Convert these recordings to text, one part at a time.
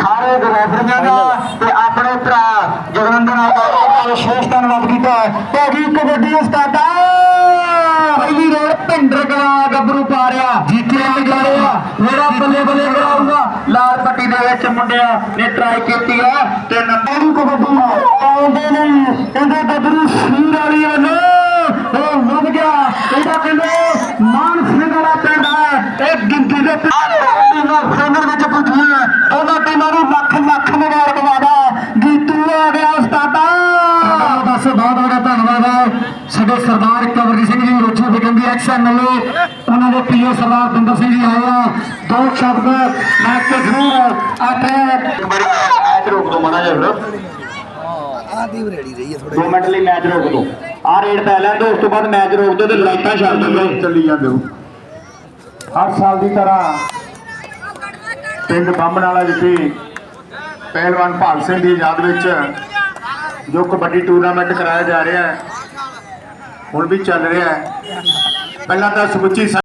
ਸਾਰੇ ਗ੍ਰੈਫਰੀਆਂ ਦਾ ਤੇ ਆਪਣੇ ਭਰਾ ਜਗਵੰਦਰ ਨਾਲ ਦਾ ਵਿਸ਼ੇਸ਼ ਧੰਨਵਾਦ ਕੀਤਾ ਅਗੀ ਕਬੱਡੀ ਉਸਤਾਦਾ ਪਹਿਲੀ ਰੋਡ ਭਿੰਡਰ ਗਵਾ ਗੱਭਰੂ ਪਾ ਰਿਹਾ। ਜੀਤੇ ਜਾ ਰਿਹਾ ਮੇਰਾ ਬੱਲੇ ਬੱਲੇ ਕਰਾਊਗਾ ਲਾਲ ਪੱਟੀ ਦੇ ਵਿੱਚ ਮੁੰਡਿਆਂ ਨੇ ਟਰਾਈ ਕੀਤੀ ਆ। ਤੇ ਨੰਬਰ ਦੀ ਕਬੱਡੀ ਆਉਂਦੇ ਨਹੀਂ ਕਹਿੰਦੇ ਗੱਭਰੂ ਸੀਰ ਵਾਲੀ ਵੱਲੋਂ। ਉਹ ਲੱਗ ਗਿਆ। ਇਹਦਾ ਕਹਿੰਦੇ ਮਾਨ ਸਿੰਘ ਵਾਲਾ ਪਿੰਡ ਹੈ ਇਹ ਗਿਣਤੀ ਦੇ ਟੀਮਾਂ ਫਾਈਨਲ ਵਿੱਚ ਪੁੱਜੀਆਂ। ਉਹਨਾਂ ਟੀਮਾਂ ਨੂੰ ਲੱਖ ਲੱਖ ਮੁਬਾਰਕਬਾਦਾਂ ਜੀਤੂ ਆ ਗਿਆ ਉਸਤਾਦਾ। ਬਸ ਬਹੁਤ ਬਹੁਤ ਧੰਨਵਾਦ ਹੈ ਸਾਡੇ ਸਰਦਾਰ ਕਵਰਜੀ ਸਿੰਘ ਜੀ ਰੋਚੀ ਬਿਕੰਦੀ ਐਕਸ ਐਮਐਲਏ ਉਹਨਾਂ ਦੇ ਪੀਓ ਸਰਦਾਰ ਬਿੰਦਰ ਸਿੰਘ ਜੀ ਆਏ ਆ। ਦੋ ਸ਼ਬਦ ਮੈਂ ਕਿ ਜ਼ਰੂਰ ਆਪਣੇ ਮੈਚ ਰੋਕ ਦੋ ਮਨਾ ਜਾ ਆਦੀ ਰੈਡੀ ਰਹੀ ਹੈ ਥੋੜੇ 2 ਮਿੰਟ ਲਈ ਮੈਚ ਰੋਕ ਦੋ ਆ ਰੇਡ ਪੈ ਲੈਣ ਦੋ ਉਸ ਤੋਂ ਬਾਅਦ ਮੈਚ ਰੋਕ ਦੋ ਤੇ ਲਾਈਟਾਂ ਛੱਡ ਦਿਓ। ਚੱਲੀ ਜਾਂਦੇ ਹੋ। ਹਰ ਸਾਲ ਦੀ ਤਰ੍ਹਾਂ। ਪਿੰਡ ਬੰਬਨ ਵਾਲਾ ਵਿਖੇ ਪਹਿਲਵਾਨ ਭਾਗ ਸਿੰਘ ਦੀ ਯਾਦ ਵਿੱਚ ਜੋ ਕਬੱਡੀ ਟੂਰਨਾਮੈਂਟ ਕਰਾਇਆ ਜਾ ਰਿਹਾ ਹੈ, ਹੁਣ ਵੀ ਚੱਲ ਰਿਹਾ ਹੈ। ਪਹਿਲਾਂ ਤਾਂ ਸਮੁੱਚੀ ਸ- ਆ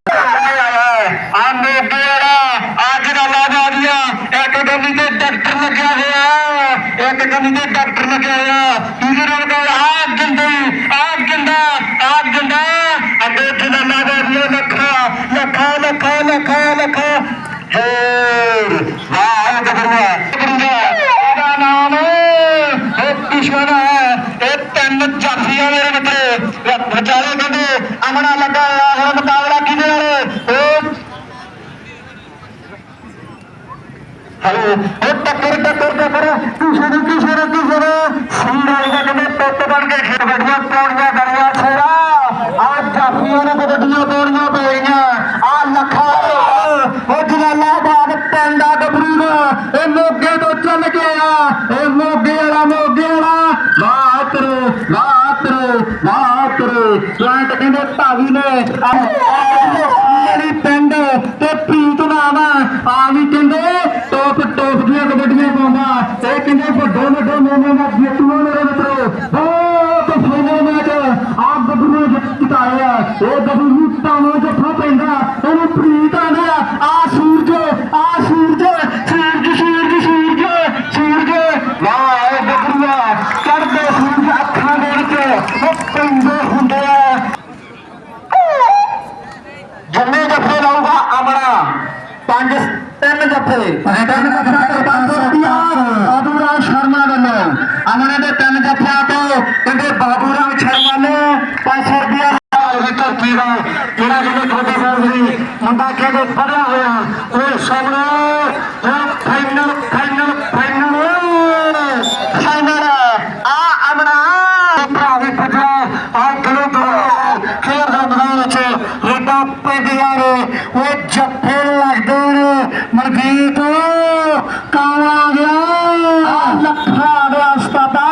ਅੱਜ ਦਾ ਲਾਗਾ ਗਿਆ। ਇੱਕ ਗੰਦੀ ਤੇ ਡਾਕਟਰ ਲੱਗਿਆ ਹੋਇਆ ਇੱਕ ਗੰਦੀ ਤੇ ਡਾਕਟਰ ਲੱਗਿਆ ਹੋਇਆ ਦੂਜੇ ਨਾਲ ਕੋਲ ਆ ਜਿੰਦੀ ਆ ਜਿੰਦਾ ਆ ਜਿੰਦਾ। ਅੱਗੇ ਜਿਹਦਾ ਲਾਗਾ ਗਿਆ, ਲੱਖਾ ਲੱਖਾ ਲੱਖਾ ਲੱਖਾ ਲੱਖਾ। ਹੇ ਵਾਹ ਗੱਭਰੂਆ ਗੱਭਰੂਆ ਇਹਦਾ ਨਾਮ ਹੈ ਕਿਸ਼ਵਨ ਹੈ ਇਹ ਤਿੰਨ ਜਾਫੀਆਂ ਮੇਰੇ ਮਿੱਤਰੇ ਵਿਚਾਰੇ ਕਹਿੰਦੇ ਅਮਣਾ ਲੱਗਾ ਹੋਇਆ ਹੁਣ ਮੁਕਾਬਲਾ ਕਿਹਦੇ ਨਾਲ ਉਹ ਹਲੋ ਉਹ ਟੱਕਰ ਟੱਕਰ ਟੱਕਰ ਕਿਸੇ ਨੂੰ ਕਿਸੇ ਨੂੰ ਕਿਸੇ ਨੂੰ ਸੀਰ ਵਾਲੀ ਦਾ ਕਹਿੰਦੇ ਲਾਤਰੂ ਪਲਾਂਟ ਕਹਿੰਦੇ ਭਾਵੀ ਨੇ ਆਲੀ ਪਿੰਡ ਤੇ ਪ੍ਰੀਤ ਨਾਮ ਆ ਆ ਵੀ ਕਹਿੰਦੇ ਟੋਪ ਟੋਪ ਦੀਆਂ ਕਬੱਡੀਆਂ ਪਾਉਂਦਾ ਇਹ ਕਹਿੰਦੇ ਵੱਡੇ ਵੱਡੇ ਮੇਲੇ ਦਾ ਜੇਤੂਆਂ ਮੇਰੇ ਮਿੱਤਰੋ ਬਹੁਤ ਫਾਈਨਲ ਮੈਚ ਆ ਗੱਭਰੂ ਨੇ ਜਿਤਾਇਆ ਇਹ ਗੱਭਰੂ ਨੂੰ ਦਾ ਜਿਹੜਾ ਜਿਹਨੇ ਕਬੱਡੀ ਖੇਡ ਸੀ ਮੁੰਡਾ ਕਹਿੰਦੇ ਪੜਿਆ ਹੋਇਆ ਉਹ ਸਾਹਮਣੇ ਉਹ ਫਾਈਨਲ ਫਾਈਨਲ ਫਾਈਨਲ ਫਾਈਨਲ ਆ ਅਮਰਾ ਭਰਾ ਵੀ ਪੁੱਜਾ ਆ ਗਲੋ ਗਲੋ ਖੇਡ ਦਾ ਮੈਦਾਨ ਵਿੱਚ ਰੇਡਾ ਪੈਂਦੀਆਂ ਨੇ ਉਹ ਜੱਫੇ ਲੱਗਦੇ ਨੇ ਮਨਜੀਤ ਕਾਲਾ ਆ ਗਿਆ ਆ ਲੱਖਾ ਆ ਗਿਆ ਉਸਤਾਦਾ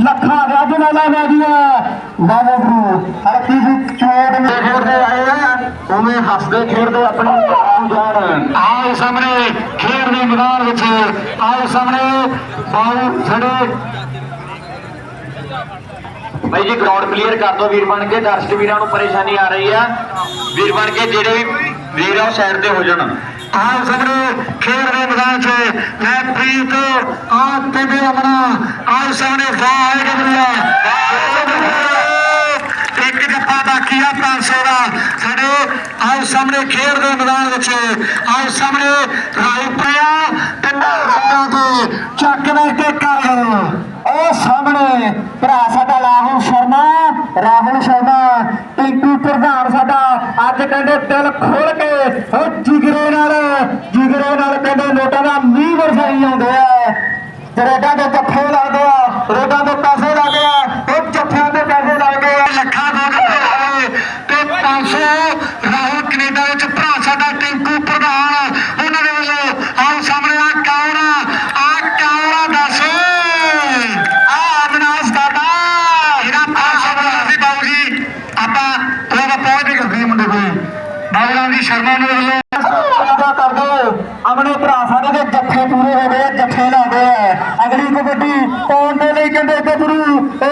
ਲੱਖਾ ਆ ਗਿਆ ਜਨਾਲਾ ਆ ਗਿਆ ਬਾਬੂ ਗੁਰੂ ਹਰ ਕੀ ਚੋੜ ਨੇ ਖੇਡਦੇ ਆਏ ਆ ਉਵੇਂ ਹੱਸਦੇ ਖੇਡਦੇ ਆਪਣੀ ਜਾਨ ਆਓ ਸਾਹਮਣੇ ਖੇਡ ਦੇ ਮੈਦਾਨ ਵਿੱਚ, ਆਓ ਸਾਹਮਣੇ ਬਾਹੂ ਛੜੇ ਭਾਈ ਜੀ ਗਰਾਊਂਡ ਕਲੀਅਰ ਕਰ ਦਿਓ ਵੀਰ ਬਣ ਕੇ, ਦਰਸ਼ਕ ਵੀਰਾਂ ਨੂੰ ਪਰੇਸ਼ਾਨੀ ਆ ਰਹੀ ਆ। ਵੀਰ ਬਣ ਕੇ ਜਿਹੜੇ ਵੀ ਵੀਰ ਆ ਸਾਈਡ ਤੇ ਹੋ ਜਾਣ। ਆਹ ਸਾਹਮਣੇ ਖੇਡ ਦੇ ਮੈਦਾਨ 'ਚ ਮੈਂ ਪ੍ਰੀਤ ਆ ਕਹਿੰਦੇ ਆਪਣਾ ਆਹ ਸਾਹਮਣੇ ਵਾਹਿਗੁਰੂ ਇੱਕ ਜੱਫਾ ਬਾਕੀ ਆ 500 ਦਾ। ਸਾਡੇ ਆਹ ਸਾਹਮਣੇ ਖੇਡ ਦੇ ਮੈਦਾਨ ਵਿੱਚ। ਆਹ ਸਾਹਮਣੇ ਰਾਈ ਤਿੰਨਾਂ ਰੰਗਾਂ ਦੇ ਚੱਕ ਦੇ ਕੇ ਉਹ ਸਾਹਮਣੇ ਭਰਾ ਸਾਡਾ ਰਾਹੁਲ ਸ਼ਰਮਾ ਰਾਹੁਲ ਸ਼ਰਮਾ, ਟਿੰਕੂ ਪ੍ਰਧਾਨ ਸਾਡਾ ਅੱਜ ਕਹਿੰਦੇ ਦਿਲ ਖੋਲ ਕੇ ਉਹ ਜਿਗਰੇ ਨਾਲ ਜਿਗਰੇ ਨਾਲ ਕਹਿੰਦੇ ਨੋਟਾਂ ਦਾ ਮੀਂਹ ਵਰਸਾਈ ਆਉਂਦੇ ਆ। ਰੋਡਾਂ ਦੇ ਜੱਫੇ ਲੱਗਦੇ ਆ, ਰੋਡਾਂ ਦੇ ਆਪਣੇ ਭਰਾ ਸਾਡੇ ਦੇ ਜੱਫੇ ਪੂਰੇ ਹੋ ਗਏ ਜੱਫੇ ਲਾਉਂਦੇ ਆ। ਅਗਲੀ ਕਬੱਡੀ ਪਾਉਣ ਦੇ ਲਈ ਕਹਿੰਦੇ ਗੱਭਰੂ ਓ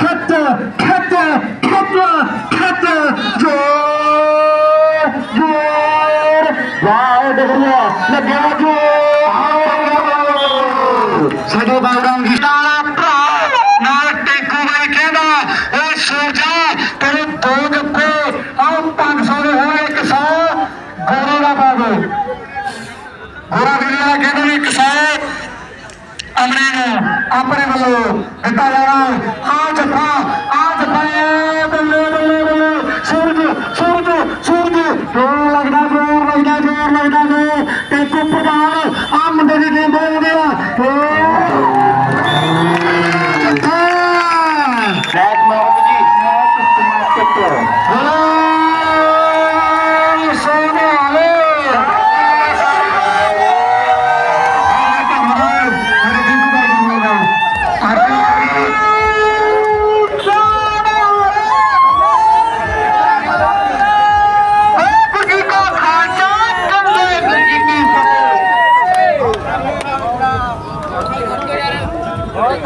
ਖੱਟ ਖੱਟ ਖੱਟ ਖੱਟ ਜੋਰ ਜੋਰ। ਵਾਹ ਗੱਭਰੂ ਲੱਗਿਆ ਜੋ ਸਾਡੇ ਬਾਗਾਂ ਦੀ ਗੋਰੇ ਦਾ ਬਾਬੂ ਗੋਰਾ ਵੀਰ ਵਾਲਾ ਕਹਿੰਦਾ ਵੀ 100 ਅਮਰੇ ਨੂੰ ਆਪਣੇ ਵੱਲੋਂ ਦਿੱਤਾ ਜਾਣਾ ਆ ਜੱਫਾ ਆ ਜੱਫਾ ਏ ਬੱਲੇ ਬੱਲੇ ਬੱਲੇ ਸੂਰਜ ਸੂਰਜ ਸੂਰਜ ਜੋਰ ਲੱਗਦਾ ਜੋਰ ਲੱਗਦਾ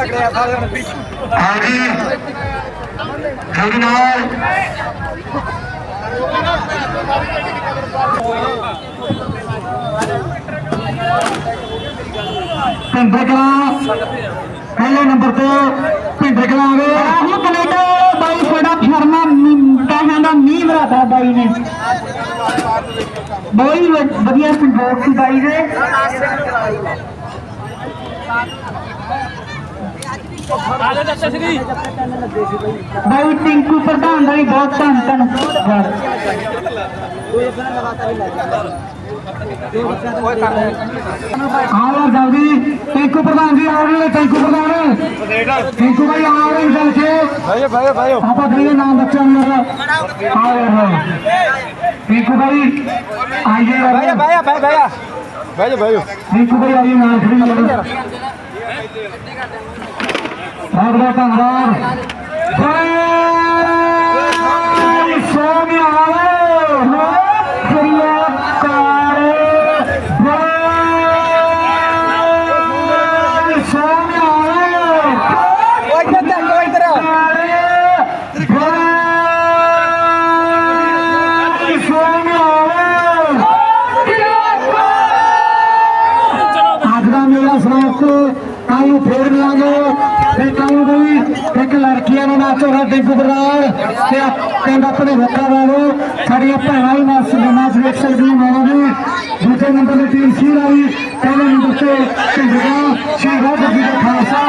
ਹਾਂਜੀ। ਜਲਦੀ ਨਾਲ ਭਿੰਦਰ ਕਲਾ ਪਹਿਲੇ ਨੰਬਰ ਤੇ ਭਿੰਦਰ ਕਲਾ ਆ ਗਏ। ਆਹੋ ਕੈਨੇਡਾ ਬਾਈ ਸਾਡਾ ਫਰਮਾ ਪੈਸਿਆਂ ਦਾ ਮੀਂਹ ਮਰਾਤਾ ਬਾਈ ਨੇ। ਬਾਈ ਵ- ਵਧੀਆ ਸੰਜੋਗ ਸੀ ਬਾਈ ਦੇ। ਬਾਈ ਟਿੰਕੂ ਪ੍ਰਧਾਨ ਦਾ ਵੀ ਬਹੁਤ ਧੰਨ ਧੰਨਵਾਦ। ਆਓ ਜਲਦੀ ਟਿੰਕੂ ਪ੍ਰਧਾਨ ਜੀ ਆਓ ਜੀ ਟਿੰਕੂ ਪ੍ਰਧਾਨ। ਟਿੰਕੂ ਭਾਈ ਆਓ ਜੀ ਚੱਲ ਕੇ। ਭਾਈ ਭਾਈ ਭਾਈ ਆਪਾਂ ਕਹੀਏ ਨਾਮ ਬੱਚਾ ਮੇਰਾ ਆਓ ਟਿੰਕੂ ਭਾਈ ਆਈਏ ਭਾਈ ਭਾਈ ਭਾਈ ਭਾਈ ਬਹਿ ਜਾ ਟਿੰਕੂ ਭਾਈ ਆਈਏ ਨਾਮ ਲਗੋ ਬਹੁਤ ਬਹੁਤ ਧੰਨਵਾਦ ਜੈ ਸੋਨਿਆ ਵਾਲੇ ਕਰੀਆ ਕਾਰ ਜੈ ਸੋਨਿਆ ਵਾਲੇ ਓਏ ਇੱਧਰ ਚੱਲ ਓਏ ਇੱਧਰ ਅੱਜ ਦਾ ਮੇਲਾ ਸਮਾਪਤ ਕਾਇਓ ਫੇਰ ਮਿਲਾਂਗੇ ਤੇ ਕਾਇਓ ਵੀ ਇੱਕ ਲੜਕੀਆਂ ਨੂੰ ਨਾਚੋ ਹੈ ਡਿੰਗੂ ਬਰਾੜ ਤੇ ਆਪ- ਪਿੰਡ ਆਪਣੇ ਵੱਖਰਾ ਵਾਲੋ ਸਾਡੀਆਂ ਭੈਣਾਂ ਵੀ ਨਾਚ ਨਾਚ ਵੇਖ ਸਕਦੀਆਂ ਮਾਵਾਂ ਵੀ ਦੂਜੇ ਨੰਬਰ ਤੇ ਟੀਮ ਸੀ ਰਾਈ ਪਹਿਲੇ ਨੰਬਰ ਤੇ ਢਿੰਡਗਾ ਸ਼੍ਰੀ ਵਾਹਿਗੁਰੂ ਜੀ ਦਾ ਖਾਲਸਾ